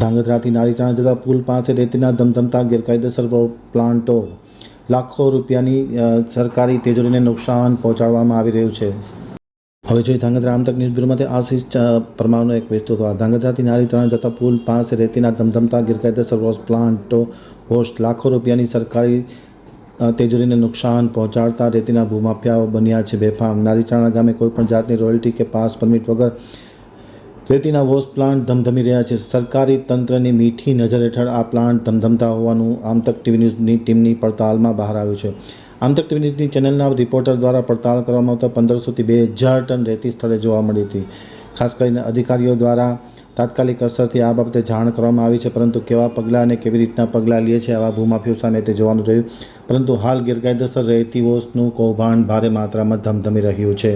ધાંગધ્રાથી નારીચાણા જતા પુલ પાસે રેતીના ધમધમતા ગેરકાયદેસર પ્લાન્ટો. લાખો રૂપિયાની સરકારી તેજોરીને નુકસાન પહોંચાડવામાં આવી રહ્યું છે. હવે જોઈએ ધાંગધ્રા આમતક ન્યૂઝ બ્યુરોમાંથી આશીષ પરમારનો એક વિસ્તૃત હતો ધાંગધ્રાથી નારીચાણા જતા પુલ પાસે રેતીના ધમધમતા ગેરકાયદેસર પ્લાન્ટો હોસ્ટ. લાખો રૂપિયાની સરકારી તેજોરીને નુકસાન પહોંચાડતા રેતીના ભૂમાફિયાઓ બન્યા છે બેફામ. નારીચાણા ગામે કોઈપણ જાતની રોયલ્ટી કે પાસ પરમિટ વગર રેતીના વોશ પ્લાન્ટ ધમધમી રહ્યા છે. સરકારી તંત્રની મીઠી નજર હેઠળ આ પ્લાન્ટ ધમધમતા હોવાનું આમતક ટીવી ન્યૂઝની ટીમની પડતાલમાં બહાર આવ્યું છે. આમતક ટીવી ન્યૂઝની ચેનલના રિપોર્ટર દ્વારા પડતાલ કરવામાં આવતા પંદરસોથી બે હજાર ટન રેતી સ્થળે જોવા મળી હતી. ખાસ કરીને અધિકારીઓ દ્વારા તાત્કાલિક અસરથી આ બાબતે જાણ કરવામાં આવી છે, પરંતુ કેવા પગલાં અને કેવી રીતના પગલાં લે છે આવા ભૂમાફીઓ સામે તે જોવાનું રહ્યું. પરંતુ હાલ ગેરકાયદેસર રેતી વોશનું કૌભાંડ ભારે માત્રામાં ધમધમી રહ્યું છે.